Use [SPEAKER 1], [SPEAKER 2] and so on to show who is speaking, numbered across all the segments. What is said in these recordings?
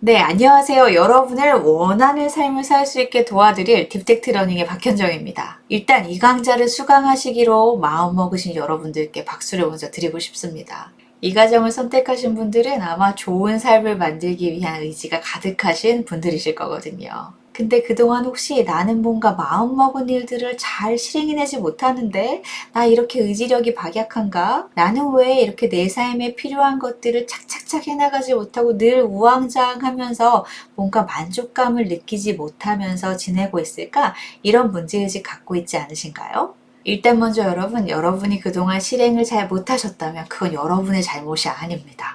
[SPEAKER 1] 네, 안녕하세요. 여러분을 원하는 삶을 살 수 있게 도와드릴 딥텍트 러닝의 박현정입니다. 일단 이 강좌를 수강하시기로 마음먹으신 여러분들께 박수를 먼저 드리고 싶습니다. 이 과정을 선택하신 분들은 아마 좋은 삶을 만들기 위한 의지가 가득하신 분들이실 거거든요. 근데 그동안 혹시 나는 뭔가 마음먹은 일들을 잘 실행해내지 못하는데 나 이렇게 의지력이 박약한가? 나는 왜 이렇게 내 삶에 필요한 것들을 착착착 해나가지 못하고 늘 우왕좌왕하면서 뭔가 만족감을 느끼지 못하면서 지내고 있을까? 이런 문제의식 갖고 있지 않으신가요? 일단 먼저 여러분, 여러분이 그동안 실행을 잘 못하셨다면 그건 여러분의 잘못이 아닙니다.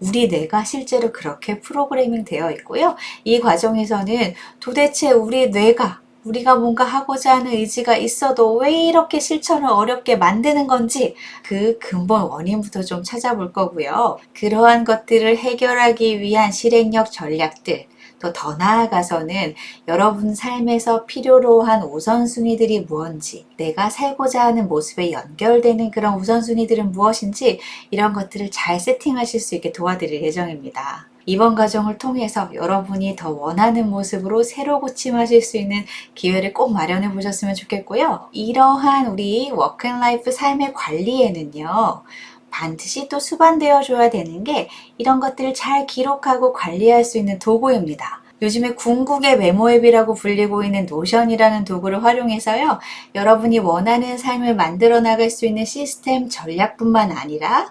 [SPEAKER 1] 우리 뇌가 실제로 그렇게 프로그래밍 되어 있고요. 이 과정에서는 도대체 우리 뇌가 우리가 뭔가 하고자 하는 의지가 있어도 왜 이렇게 실천을 어렵게 만드는 건지 그 근본 원인부터 좀 찾아볼 거고요. 그러한 것들을 해결하기 위한 실행력 전략들, 또 더 나아가서는 여러분 삶에서 필요로 한 우선순위들이 무엇인지, 내가 살고자 하는 모습에 연결되는 그런 우선순위들은 무엇인지 이런 것들을 잘 세팅하실 수 있게 도와드릴 예정입니다. 이번 과정을 통해서 여러분이 더 원하는 모습으로 새로 고침하실 수 있는 기회를 꼭 마련해 보셨으면 좋겠고요. 이러한 우리 워크앤라이프 삶의 관리에는요. 반드시 또 수반되어 줘야 되는 게 이런 것들을 잘 기록하고 관리할 수 있는 도구입니다. 요즘에 궁극의 메모 앱이라고 불리고 있는 노션이라는 도구를 활용해서요. 여러분이 원하는 삶을 만들어 나갈 수 있는 시스템 전략뿐만 아니라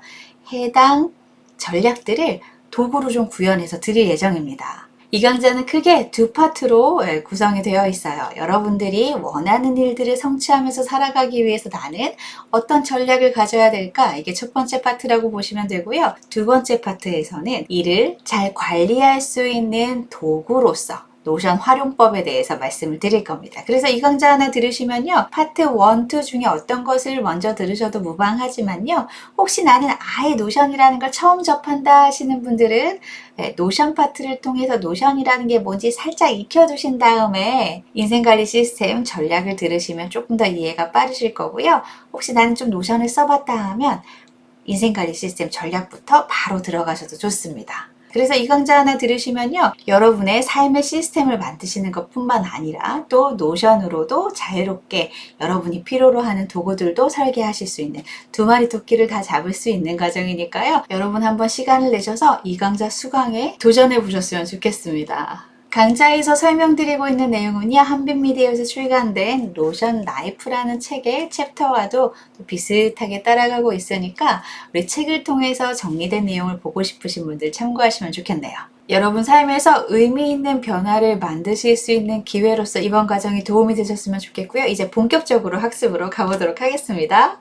[SPEAKER 1] 해당 전략들을 도구로 좀 구현해서 드릴 예정입니다. 이 강좌는 크게 두 파트로 예, 구성이 되어 있어요. 여러분들이 원하는 일들을 성취하면서 살아가기 위해서 나는 어떤 전략을 가져야 될까? 이게 첫 번째 파트라고 보시면 되고요. 두 번째 파트에서는 이를 잘 관리할 수 있는 도구로서 노션 활용법에 대해서 말씀을 드릴 겁니다. 그래서 이 강좌 하나 들으시면요. 파트 1, 2 중에 어떤 것을 먼저 들으셔도 무방하지만요. 혹시 나는 아예 노션이라는 걸 처음 접한다 하시는 분들은 네, 노션 파트를 통해서 노션이라는 게 뭔지 살짝 익혀두신 다음에 인생관리 시스템 전략을 들으시면 조금 더 이해가 빠르실 거고요. 혹시 나는 좀 노션을 써봤다 하면 인생관리 시스템 전략부터 바로 들어가셔도 좋습니다. 그래서 이 강좌 하나 들으시면요. 여러분의 삶의 시스템을 만드시는 것 뿐만 아니라 또 노션으로도 자유롭게 여러분이 필요로 하는 도구들도 설계하실 수 있는 두 마리 토끼를 다 잡을 수 있는 과정이니까요. 여러분 한번 시간을 내셔서 이 강좌 수강에 도전해 보셨으면 좋겠습니다. 강좌에서 설명드리고 있는 내용은요, 한빛미디어에서 출간된 로션 라이프라는 책의 챕터와도 또 비슷하게 따라가고 있으니까 우리 책을 통해서 정리된 내용을 보고 싶으신 분들 참고하시면 좋겠네요. 여러분 삶에서 의미 있는 변화를 만드실 수 있는 기회로서 이번 과정이 도움이 되셨으면 좋겠고요. 이제 본격적으로 학습으로 가보도록 하겠습니다.